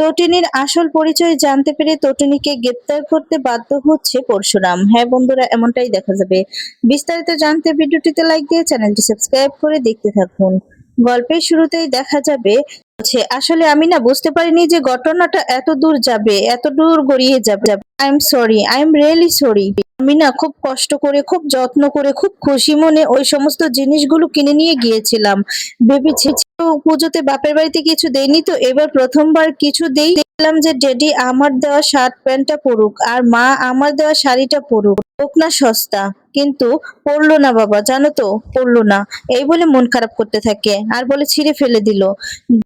তটিনীর আসল পরিচয় জানতে পেরে তটিনীকে গ্রেপ্তার করতে বাধ্য হচ্ছে পরশুরাম। হ্যাঁ বন্ধুরা, এমনটাই দেখা যাবে। বিস্তারিত জানতে ভিডিওটিতে লাইক দিয়ে চ্যানেলটি সাবস্ক্রাইব করে দেখতে থাকুন। গল্পের শুরুতেই দেখা যাবে আসলে আমি না বুঝতে পারিনি যে ঘটনাটা এত দূর যাবে এত দূর গড়িয়ে যাবে। I am sorry I am really sorry আমি না খুব কষ্ট করে, খুব যত্ন করে, খুব খুশি মনে ওই সমস্ত জিনিসগুলো কিনে নিয়ে গিয়েছিলাম। ভেবেছি পুজোতে বাপের বাড়িতে কিছু দেয়নি তো এবার প্রথমবার কিছু দেই। দেখলাম যে ড্যাডি আমার দেওয়া শার্ট প্যান্টটা পরুক আর মা আমার দেওয়া শাড়িটা পরুক। হোক না সস্তা, কিন্তু পরলো না বাবা, জানো তো, পরলো না। এই বলে মন খারাপ করতে থাকে আর বলে ছিঁড়ে ফেলে দিল।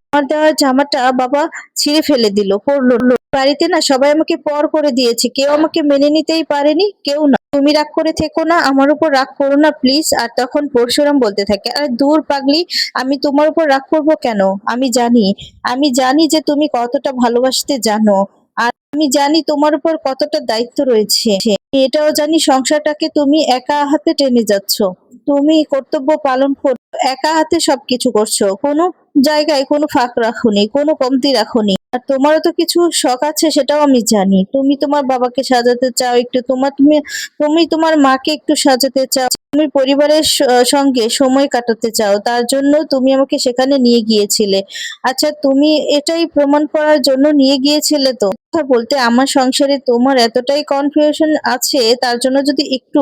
আমার দেওয়া জামাটা বাবা ছিঁড়ে ফেলে দিল, পরলো বাড়িতে না সবাই আমাকে পর করে দিয়েছে, কেউ আমাকে মেনে নিতেই পারেনি, কেউ তুমি রাগ করে থেকো না, আমার উপর রাগ করো না প্লিজ আর তখন পরশুরাম বলতে থাকে, আর দূর পাগলি, আমি তোমার উপর রাগ করব কেন? আমি জানি আমি জানি যে তুমি কতটা ভালোবাসতে জানো, আর আমি জানি তোমার উপর কতটা দায়িত্ব রয়েছে। এটাও জানি সংসারটাকে তুমি একা হাতে টেনে যাচ্ছ। তুমি কর্তব্য পালন কর, একা হাতে সবকিছু করছ। কোনো জায়গায় কোনো ফাঁক রাখোনি, কোনো কমতি রাখোনি। আর তোমারও তো কিছু শখ আছে, সেটাও আমি জানি। তুমি তোমার বাবাকে সাজাতে চাও, একটু তোমার, তুমি তুমি তোমার মাকে একটু সাজাতে চাও, তুমি পরিবারের সঙ্গে সময় কাটাতে চাও, তার জন্য তুমি আমাকে সেখানে নিয়ে গিয়েছিলে। আচ্ছা তুমি এটাই প্রমাণ করার জন্য নিয়ে গিয়েছিলে তো? কথা বলতে আমার সংসারে তোমার এতটাই কনফিউশন আছে, তার জন্য যদি একটু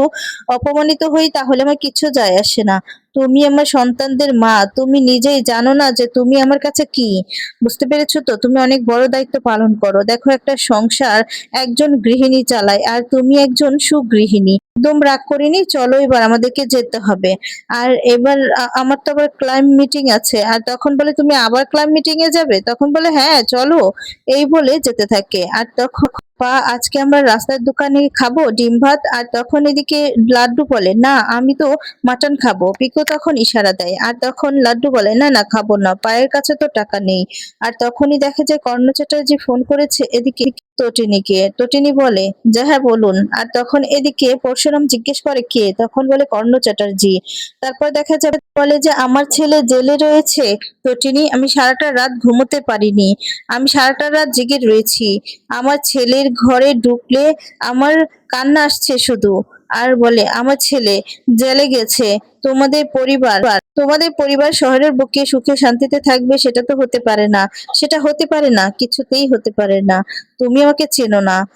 অপমানিত হই, তাহলে আমার কিছু যায় আসে না। তুমি আমার সন্তানদের মা, তুমি নিজেই জানো না যে তুমি আমার কাছে কি? বুঝতে পেরেছ তো? তুমি অনেক বড় দায়িত্ব পালন করো। দেখো একটা সংসার একজন গৃহিণী চালায়, আর তুমি একজন সুগৃহিণী। একদম রাগ করিনি, চলো এবার আমাদেরকে যেতে হবে। আর এবার আমার তো আবার ক্লাইম মিটিং আছে, আর তখন বলে, তুমি আবার ক্লাইম মিটিং এ যাবে? তখন বলে হ্যাঁ চলো। এই বলে যেতে থাকে। আর তখন পা আজকে আমরা রাস্তার দোকানে খাব ডিম ভাত, আর তখন এদিকে লাড্ডু বলে, না, আমি তো মাটন খাব। পিকো তখন ইশারা দেয়। আর তখন লাড্ডু বলে, না না, খাব না, পায়ের কাছে তো টাকা নেই। আর তখনই দেখা যায় কর্ণ চ্যাটার্জি ফোন করেছে, এদিকে তটিনীকে। তটিনী বলে যে হ্যাঁ বলুন। আর তখন এদিকে পরশুরাম জিজ্ঞেস করে, কে? তখন বলে, কর্ণ চ্যাটার্জি। তারপর দেখা যাবে, বলে যে, আমার ছেলে জেলে রয়েছে। তটিনী, আমি সারাটা রাত ঘুমোতে পারিনি। আমি সারাটা রাত জেগে রয়েছি। আমার ছেলের ঘরে ঢুকলে আমার কান্না আসছে শুধু। আর বলে, আমার ছেলে জেলে গেছে। তোমাদের পরিবার তোমাদের পরিবার শহরের বুকে সুখে শান্তিতে থাকবে সেটা তো হতে পারে না। সেটা হতে পারে না, কিছুতেই হতে পারে না। তুমি আমাকে চেনো না।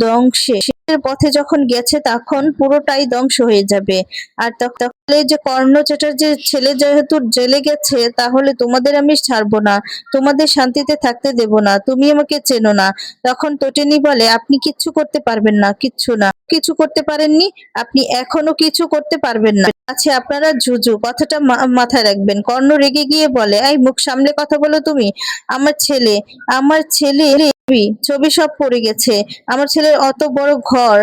ধ্বংসে পথে যখন গেছে তখন পুরোটাই ধ্বংস হয়ে যাবে। আর তখ- তাহলে যে কর্ণ চ্যাটার্জির ছেলে যেহেতু জেলে গেছে, তাহলে তোমাদের আমি ছাড়বো না। তোমাদের শান্তিতে থাকতে দেব না। তুমি আমাকে চেনো না। তখন তটিনী বলে, আপনি কিচ্ছু করতে পারবেন না, কিচ্ছু না। কিছু করতে পারেননি, আপনি এখনও কিছু করতে পারবেন না। আচ্ছা আপনারা জুজু কথাটা মাথায় রাখবেন। কর্ণ রেগে গিয়ে বলে, এই মুখ সামলে কথা বলো তুমি। আমার ছেলে আমার ছেলে ছবি ছবি সব পড়ে গেছে। আমার ছেলের অত বড় ঘর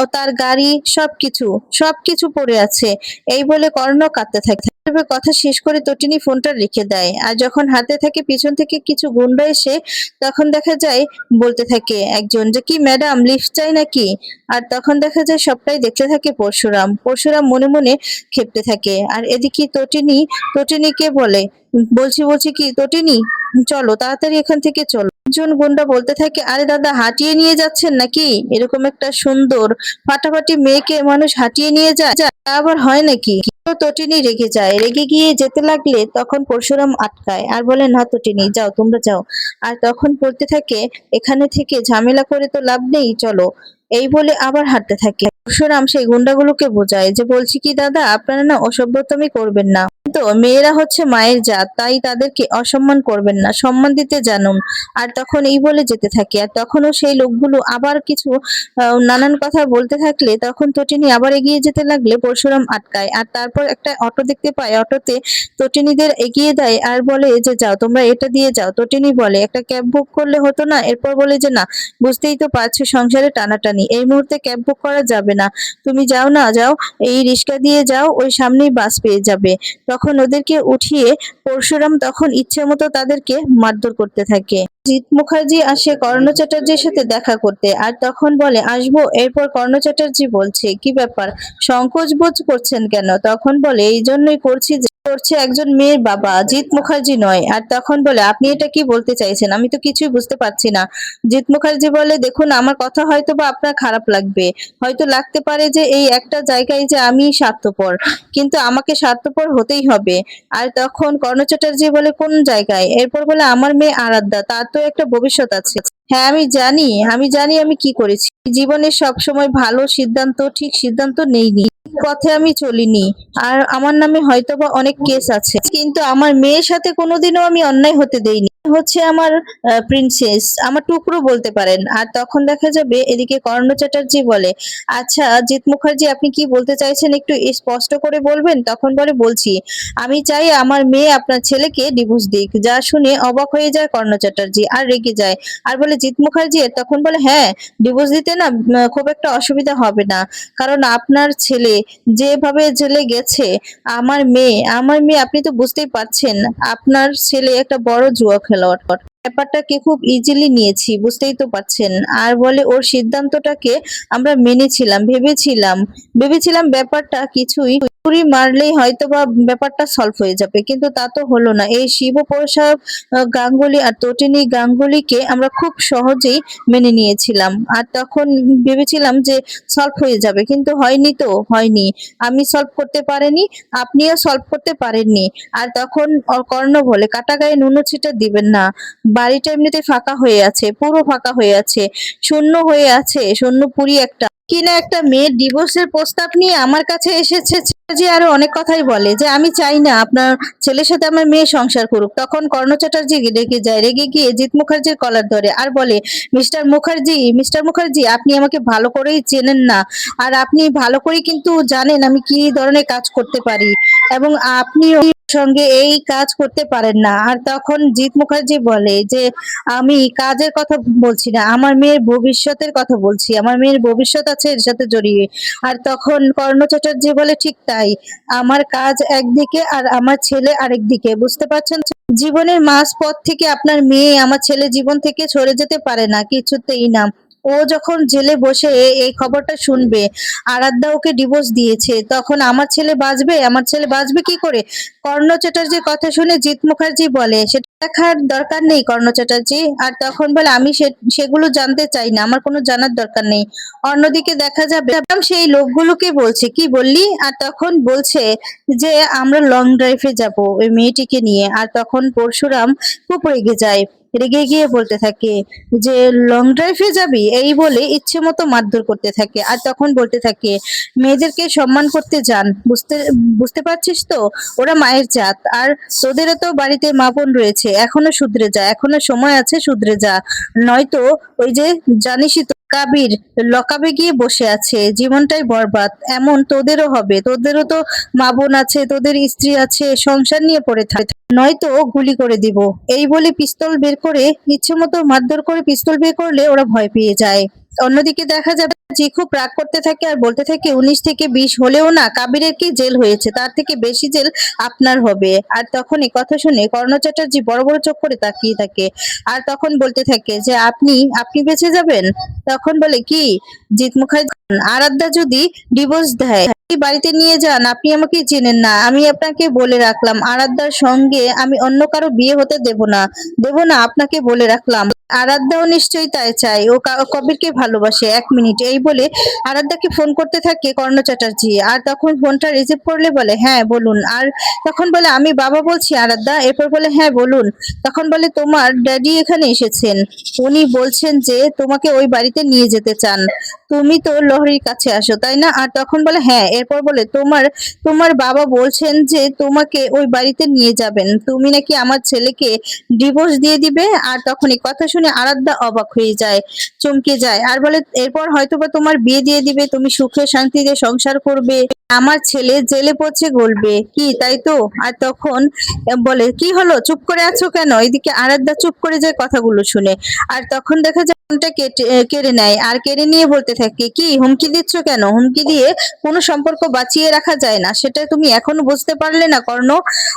ও তার গাড়ি, সবকিছু সবকিছু পড়ে আছে। এই বলে কর্ণ কাঁদতে থাকে। কথা শেষ করে তটিনী ফোনটা রেখে দেয়। আর যখন হাতে থাকে পিছন থেকে কিছু গুন্ডা এসে, তখন দেখা যায়, বলতে থাকে একজন যে, কি ম্যাডাম, লিফট চাই নাকি? আর তখন দেখা যায় সবটাই দেখতে থাকে পরশুরাম। পরশুরাম মনে মনে খেপতে থাকে। আর এদিকে তটিনী, তটিনীকে বলে, বলছি বলছি কি, তটিনী, চলো, তাড়াতাড়ি এখান থেকে চলো। একজন গুন্ডা বলতে থাকে, আরে দাদা, হাঁটিয়ে নিয়ে যাচ্ছেন নাকি? এরকম একটা সুন্দর ফাটাফাটি মেয়েকে মানুষ হাঁটিয়ে নিয়ে যায় আবার হয় নাকি? তো তটিনী রেগে যায়। রেগে গিয়ে যেতে লাগলে তখন পরশুরাম আটকায় আর বলে, না তটিনী, যাও, তোমরা যাও। আর তখন পড়তে থাকে, এখানে থেকে ঝামেলা করে তো লাভ নেই, চলো। এই বলে আবার হাঁটতে থাকে। পরশুরাম সেই গুন্ডাগুলোকে বোঝায় যে, বলছি কি দাদা, আপনারা না অসভ্যতমি করবেন না। তো মেয়েরা হচ্ছে মায়ের জাত, তাই তাদেরকে অসম্মান করবেন না, সম্মান দিতে জানুন। আর তখন এই বলে যেতে থাকে, আর তখনও সেই লোকগুলো আবার কিছু নানান কথা বলতে থাকলে তখন তটিনী আবার এগিয়ে যেতে লাগলে পরশুরাম আটকায়। আর তারপর একটা অটো দেখতে পায়, অটোতে তটিনীদের এগিয়ে দেয় আর বলে যে, যাও, তোমরা এটা দিয়ে যাও। তটিনী বলে, একটা ক্যাব বুক করলে হতো না? এরপর বলে যে, না, বুঝতেই তো পারছ সংসারে টানাটানি, এই মুহূর্তে ক্যাব বুক করা যাবে না। তুমি যাও না, যাও, এই রিক্সা দিয়ে যাও, ওই সামনেই বাস পেয়ে যাবে। তখন ওদেরকে উঠিয়ে পরশুরাম তখন ইচ্ছে মতো তাদেরকে মারধর করতে থাকে। জিৎ মুখার্জি আসে কর্ণ চ্যাটার্জির সাথে দেখা করতে, আর তখন বলে, আসব। এরপর কর্ণ চ্যাটার্জি বলছে, কি ব্যাপার? সংকোচ বোধ করছেন কেন? তখন বলে, এই জন্যই করছি করছে একজন মেয়ের বাবা, জিৎ মুখার্জি নয়। আর তখন বলে, আপনি এটা কি বলতে চাইছেন? আমি তো কিছুই বুঝতে পারছি না। জিৎ মুখার্জি বলে, দেখুন, আমার কথা হয়তো বা আপনার খারাপ লাগবে। হয়তো লাগতে পারে যে, এই একটা জায়গায় যে আমি স্বার্থপর, কিন্তু আমাকে স্বার্থপর হতেই হবে। আর তখন কর্ণ চ্যাটার্জি বলে, কোন জায়গায়? এরপর বলে, আমার মেয়ে আরাধ্যা, তার তো একটা ভবিষ্যৎ আছে। হ্যাঁ আমি জানি। আমি জানি আমি কি করেছি। জীবনে সব সময় ভালো সিদ্ধান্ত, ঠিক সিদ্ধান্ত নেইনি। পথে আমি চলিনি। আর আমার নামে হয়তোবা অনেক কেস আছে। কিন্তু আমার মেয়ের সাথে কোনোদিনও আমি অন্যায় হতে দেইনি। হচ্ছে আমার প্রিন্সেস আমার টুকরো বলতে পারেন। আর তখন দেখা যাবে এদিকে কর্ণ চ্যাটার্জি বলে আচ্ছা জিৎ মুখার্জি, আপনি কি বলতে চাইছেন একটু স্পষ্ট করে বলবেন? তখন বলে, বলছি, আমি চাই আমার মেয়ে আপনার ছেলেকে ডিভোর্স দিক। যা শুনে অবাক হয়ে যায় কর্ণ চ্যাটার্জি, আর রেগে যায়। আর বলে, জিৎ মুখার্জি? তখন বলে হ্যাঁ ডিভোর্স দিতে না খুব একটা অসুবিধা হবে না। কারণ আপনার ছেলে যেভাবে জেলে গেছে, আমার মেয়ে আমার মেয়ে আপনি তো বুঝতেই পারছেন, আপনার ছেলে একটা বড় জুয়া খেলোয়াড়। ব্যাপারটাকে খুব ইজিলি নিয়েছি বুঝতেই তো পারছেন। আর বলে ওর সিদ্ধান্তটাকে আমরা মেনেছিলাম ভেবেছিলাম। ভেবেছিলাম ব্যাপারটা কিছুই ছুরি মারলেই হয়তো বা ব্যাপারটা সলভ হয়ে যাবে কিন্তু তা তো হলো না। এই শিবপ্রসাদ আহ, গাঙ্গুলি আর তটিনী গাঙ্গুলিকে আমরা খুব সহজেই মেনে নিয়েছিলাম। আর তখন ভেবেছিলাম যে সলভ হয়ে যাবে কিন্তু হয়নি তো হয়নি। আমি সলভ করতে পারিনি আপনিও সলভ করতে পারেননি। আর তখন কর্ণ বলে কাটা গায়ে নুনো ছিটা দিবেন না। বাড়িটা এমনিতে ফাঁকা হয়ে আছে, পুরো ফাঁকা হয়ে আছে, শূন্য হয়ে আছে, শূন্য পুরি একটা। কিনা একটা মেয়ের ডিভোর্সের প্রস্তাব নিয়ে আমার কাছে এসেছে যে আরও অনেক কথাই বলে যে, আমি চাই না আপনার ছেলের সাথে আমার মেয়ে সংসার করুক। তখন কর্ণ চ্যাটার্জি রেগে যায়, রেগে গিয়ে জিৎ মুখার্জির কলার ধরে আর বলে, মিস্টার মুখার্জি মিস্টার মুখার্জি, আপনি আমাকে ভালো করেই চেনেন না। আর আপনি ভালো করেই কিন্তু জানেন আমি কি ধরনের কাজ করতে পারি। এবং আপনি সঙ্গে এই কাজ করতে পারেন না। আর তখন জিৎ মুখার্জি বলে যে, আমি কাজের কথা বলছি না, আমার মেয়ের ভবিষ্যতের কথা বলছি। আমার মেয়ের ভবিষ্যৎ আছে এর সাথে জড়িয়ে। আর তখন কর্ণ চ্যাটার্জি বলে, ঠিক তাই। আমার কাজ একদিকে আর আমার ছেলে আরেক দিকে বুঝতে পারছেন? জীবনের মাস পথ থেকে আপনার মেয়ে আমার ছেলে জীবন থেকে সরে যেতে পারে না, কিছুতেই না। ও যখন জেলে বসে এই খবরটা শুনবে, আরাধ্যা ওকে ডিভোর্স দিয়েছে, তখন আমার ছেলে বাঁচবে? আমার ছেলে বাঁচবে কি করে? কর্ণ চ্যাটার্জির কথা শুনে জিৎ মুখার্জি বলে, সেটা দেখার দরকার নেই কর্ণ চ্যাটার্জি। আর তখন বলে, আমি সেগুলো জানতে চাই না, আমার কোনো জানার দরকার নেই। অন্যদিকে দেখা যাবে সেই লোকগুলোকে বলছে। কি বললি? আর তখন বলছে যে, আমরা লং ড্রাইভে যাব, ওই মেয়েটিকে নিয়ে। আর তখন পরশুরাম খুব রেগে যায়। রেগে গিয়ে বলতে থাকে যে লং ড্রাইভে যাবি? এই বলে ইচ্ছে মতো মারধর করতে থাকে। আর তখন বলতে থাকে, মেয়েদেরকে সম্মান করতে যান। বুঝতে বুঝতে পারছিস তো? ওরা মায়ের জাত। আর তোদেরও তো বাড়িতে মা বোন রয়েছে। এখনও শুধরে যা। এখনও সময় আছে শুধরে যা। নয়তো ওই যে জানিসই কাবির লকাবে গিয়ে বসে আছে। জীবনটাই বরবাদ। এমন তোদেরও হবে। তোদেরও তো মা বোন আছে, তোদের স্ত্রী আছে, সংসার নিয়ে পড়ে থাকে। নয়তো ও গুলি করে দিব। এই বলে পিস্তল বের করে ইচ্ছে মতো মারধর করে পিস্তল বের করলে ওরা ভয় পেয়ে যায়। অন্যদিকে দেখা যাবে যে খুব রাগ করতে থাকে আর বলতে থাকে উনিশ থেকে বিশ হলেও না কাবিরের কি জেল হয়েছে? তার থেকে বেশি জেল আপনার হবে। আর তখন এই কথা শুনে কর্ণ চ্যাটার্জি বড় বড় চোখ করে তাকিয়ে থাকে। আর তখন বলতে থাকে যে, আপনি আপনি বেঁচে যাবেন? তখন বলে, কি? জিৎ মুখার্জি, আরাধ্যা যদি ডিভোর্স দেয় বাড়িতে নিয়ে যান, আপনি আমাকে চেনেন না। আমি আপনাকে বলে রাখলাম, আরাধ্যার সঙ্গে আমি অন্য কারও বিয়ে হতে দেব না। দেব না, আপনাকে বলে রাখলাম। আরাধ্যাও নিশ্চয়ই তাই চাই ও কবিরকে ভালোবাসে। এক মিনিট। এই বলে আরাধ্যাকে ফোন করতে থাকে কর্ণ চ্যাটার্জি। আর তখন ফোনটা রিসিভ করলে বলে হ্যাঁ বলুন। আর তখন বলে, আমি বাবা বলছি, আরাধ্যা। এরপর বলে হ্যাঁ বলুন। তখন বলে, তোমার ড্যাডি এখানে এসেছেন। উনি বলছেন যে তোমাকে ওই বাড়িতে নিয়ে যেতে চান। তুমি তো লহরির কাছে আসো, তাই না? আর তখন বলে হ্যাঁ। এরপর বলে, তোমার তোমার বাবা বলছেন যে তোমাকে ওই বাড়িতে নিয়ে যাবেন। তুমি নাকি আমার ছেলেকে ডিভোর্স দিয়ে দিবে? আর তখন এই কথা শুনে আরাধ্যা অবাক হয়ে যায়, চমকে যায় আর বলে, এরপর হয়তোবা তোমার বিয়ে দিয়ে দিবে, তুমি সুখে শান্তিতে সংসার করবে, আমার ছেলে জেলে পচে গলবে, কি তাই তো? আর তখন বলে, কি হলো? চুপ করে আছো কেন? এদিকে আরাধ্যা চুপ করে যায় কথাগুলো শুনে আর তখন দেখা যায় ফোনটা কেড়ে নেয়। আর কেড়ে নিয়ে বলতে থাকে, কি, হুমকি দিচ্ছ কেন? হুমকি দিয়ে কোনো সম্পর্ক বাঁচিয়ে রাখা যায় না। সেটা তুমি এখনও বুঝতে পারলে না, কর্ণ।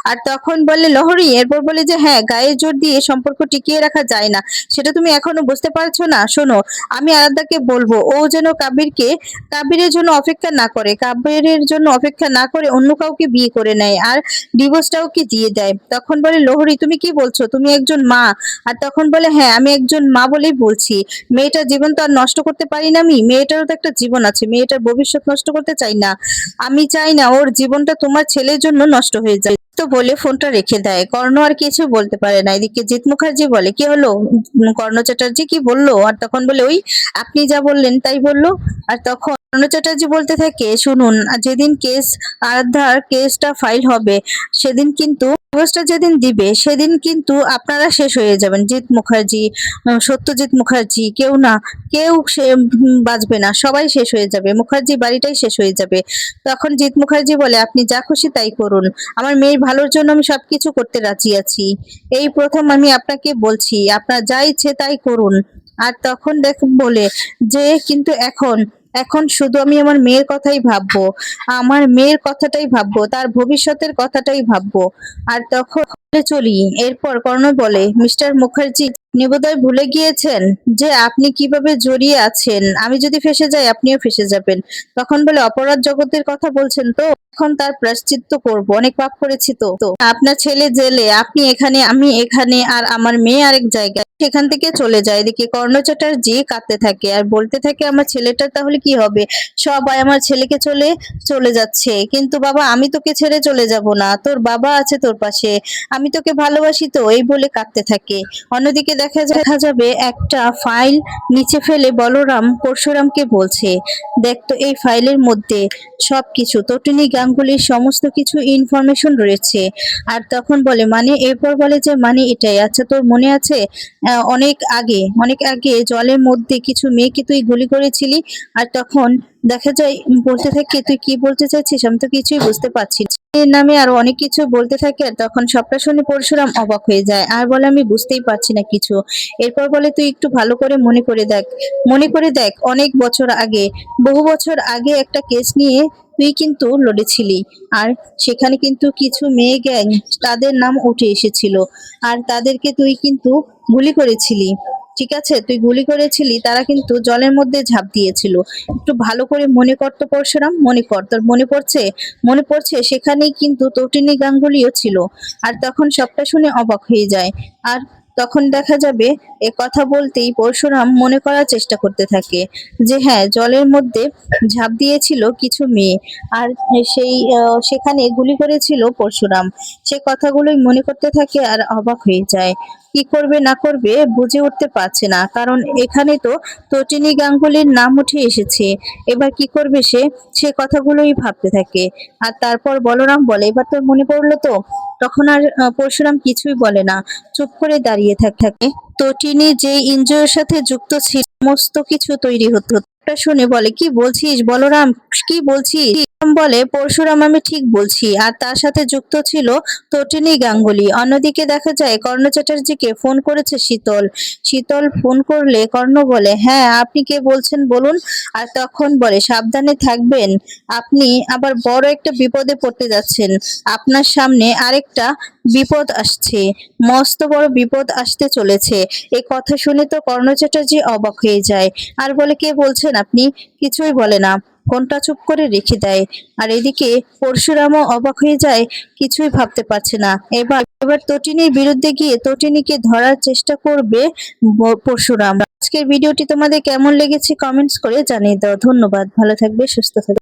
আর তখন বলে, লহরি, এরপর বলে যে হ্যাঁ গায়ে জোর দিয়ে সম্পর্ক টিকিয়ে রাখা যায় না। সেটা তুমি এখনও বুঝতে পারছ না? শোনো, আমি আরাধ্যাকে বলব, ও যেন কাবিরকে, কাবিরের জন্য অপেক্ষা না করে, কাবিরের জন্য অপেক্ষা না করে অন্য কাউকে বিয়ে করে নেয় আর ডিভোর্সটাও কি দিয়ে দেয়? তখন বলে, লোহরি, তুমি কি বলছো? তুমি একজন মা। আর তখন বলে হ্যাঁ আমি একজন মা বলেই বলছি। মেয়েটার জীবন তো আর নষ্ট করতে পারি না আমি, মেয়েটারও তো একটা জীবন আছে, মেয়েটার ভবিষ্যৎ নষ্ট করতে চাই না। আমি চাই না ওর জীবনটা তোমার ছেলের জন্য নষ্ট হয়ে যায়। তো বলে ফোনটা রেখে দেয়। কর্ণ আর কিছু বলতে পারে না। এদিকে জিৎ মুখার্জি বলে, কি হলো? কর্ণ চ্যাটার্জি কি বলল? আর তখন বলে, ওই আপনি যা বললেন তাই বলল। আর তখন কর্ণ চ্যাটার্জি বলতে থাকে, শুনুন, যেদিন কেস আরাধ্যার কেসটা ফাইল হবে, সেদিন কিন্তু ডিভোর্সটা যেদিন দিবে, সেদিন কিন্তু আপনারা শেষ হয়ে যাবেন। জিৎ মুখার্জি সত্যজিৎ মুখার্জি, কেউ না, কেউ সে বাঁচবে না, সবাই শেষ হয়ে যাবে, মুখার্জি বাড়িটাই শেষ হয়ে যাবে। তখন জিৎ মুখার্জি বলে, আপনি যা খুশি তাই করুন, আমার মেয়ের ভালোর জন্য আমি সবকিছু করতে রাজি আছি, এই প্রথম আমি আপনাকে বলছি, আপনার যা ইচ্ছে তাই করুন। আর তখন দেখ, বলে, যে কিন্তু এখন এখন শুধু আমি আমার মেয়ের কথাই ভাববো, আমার মেয়ের কথাটাই ভাববো, তার ভবিষ্যতের কথাটাই ভাববো। আর তখন চলি, এরপর কর্ণ বলে, মিস্টার মুখার্জি নিবোদয় ভুলে গিয়েছেন যে আপনি কীভাবে জড়িয়ে আছেন? আমি যদি ফেসে যাই, আপনিও ফেসে যাবেন। তখন বলে, অপরাধ জগতের কথা বলছেন তো? এখন তার প্রাশ্চিত্য করব। অনেক পাপ করেছি তো। আপনার ছেলে জেলে, আপনি এখানে, আমি এখানে, আর আমার মেয়ে আরেক জায়গায়, সেখান থেকে চলে যায়। এদিকে কর্ণ চ্যাটার্জি কাঁদতে থাকে আর বলতে থাকে, আমার ছেলেটার তাহলে কি হবে? সবাই আমার ছেলেকে চলে চলে যাচ্ছে। কিন্তু বাবা, আমি তোকে ছেড়ে চলে যাব না। তোর বাবা আছে তোর পাশে। আমি তোকে ভালোবাসি তো, এই বলে কাঁদতে থাকে। অন্যদিকে দেখা দেখা যাবে একটা ফাইল নিচে ফেলে বলরাম পরশুরামকে বলছে, দেখ তো এই ফাইলের মধ্যে সবকিছু। তটিনী গাঙ্গুলির সমস্ত কিছু ইনফরমেশন রয়েছে। আর তখন বলে মানে? এরপর বলে যে মানে এটাই। আচ্ছা তোর মনে আছে? অনেক আগে অনেক আগে জলের মধ্যে কিছু মেয়েকে তুই গুলি করেছিলি? আর তখন দেখা যায় বলতে থাকে, তুই কি বলতে চাইছিস? আমি তো কিছুই বুঝতে পারছি নামে আরও অনেক কিছু বলতে থাকে, আর তখন সবটা শুনে পরশুরাম অবাক হয়ে যায়। আর বলে, আমি বুঝতেই পারছি না কিছু। এরপর বলে, তুই একটু ভালো করে মনে করে দেখ। মনে করে দেখ, অনেক বছর আগে, বহু বছর আগে একটা কেস নিয়ে তুই কিন্তু লড়েছিলি। আর সেখানে কিন্তু কিছু মেয়ে গ্যাং তাদের নাম উঠে এসেছিল। আর তাদেরকে তুই কিন্তু গুলি করেছিলি। ঠিক আছে? তুই গুলি করেছিলি, তারা কিন্তু জলের মধ্যে ঝাঁপ দিয়েছিল। একটু ভালো করে মনে কর তো পরশুরাম, মনে কর। তোর মনে পড়ছে? মনে পড়ছে, সেখানেই কিন্তু তটিনী গাঙ্গুলিও ছিল। আর তখন সবটা শুনে অবাক হয়ে যায়। আর তখন দেখা যাবে এ কথা বলতেই পরশুরাম মনে করার চেষ্টা করতে থাকে যে হ্যাঁ জলের মধ্যে ঝাঁপ দিয়েছিল কিছু মেয়ে আর সেই সেখানে গুলি করেছিল পরশুরাম। সে কথাগুলোই মনে করতে থাকে আর অবাক হয়ে যায়। কি করবে, না করবে বুঝে উঠতে পারছে না, কারণ এখানে তো তটিনী গাঙ্গুলির নাম উঠে এসেছে। এবার কি করবে সে? সে কথাগুলোই ভাবতে থাকে। আর তারপর বলরাম বলে, এবার তোর মনে পড়ল তো? তখন আর পরশুরাম কিছুই বলে না। চুপ করে দাঁড়িয়ে থাক থাকে। টিনি যে ইন্দ্রিয়ের সাথে যুক্ত ছিল, সমস্ত কিছু তৈরি হতো ওটা শুনে বলে, কি বলছিস বলরাম? কি বলছিস? বলে, পরশুরাম, আমি ঠিক বলছি। আর তার সাথে যুক্ত ছিল তটিনী গাঙ্গুলি। অন্যদিকে দেখা যায়, কর্ণ চ্যাটার্জিকে ফোন করেছে শীতল। শীতল ফোন করলে কর্ণ বলে হ্যাঁ আপনি কে বলছেন বলুন। আর তখন বলে, সাবধানে থাকবেন। আপনি আবার বড় একটা বিপদে পড়তে যাচ্ছেন। আপনার সামনে আরেকটা বিপদ আসছে। মস্ত বড় বিপদ আসতে চলেছে। এই কথা শুনে তো কর্ণ চ্যাটার্জি অবাক হয়ে যায়। আর বলে, কে বলছেন? আপনি, কিছুই বলে না। ফোনটা চুপ করে রেখে দেয়। আর এদিকে পরশুরামও অবাক হয়ে যায়, কিছুই ভাবতে পারছে না। এবার এবার তটিনীর বিরুদ্ধে গিয়ে তটিনীকে ধরার চেষ্টা করবে পরশুরাম। আজকের ভিডিওটি তোমাদের কেমন লেগেছে কমেন্টস করে জানিয়ে দাও। ধন্যবাদ। ভালো থাকবে, সুস্থ থাকবে।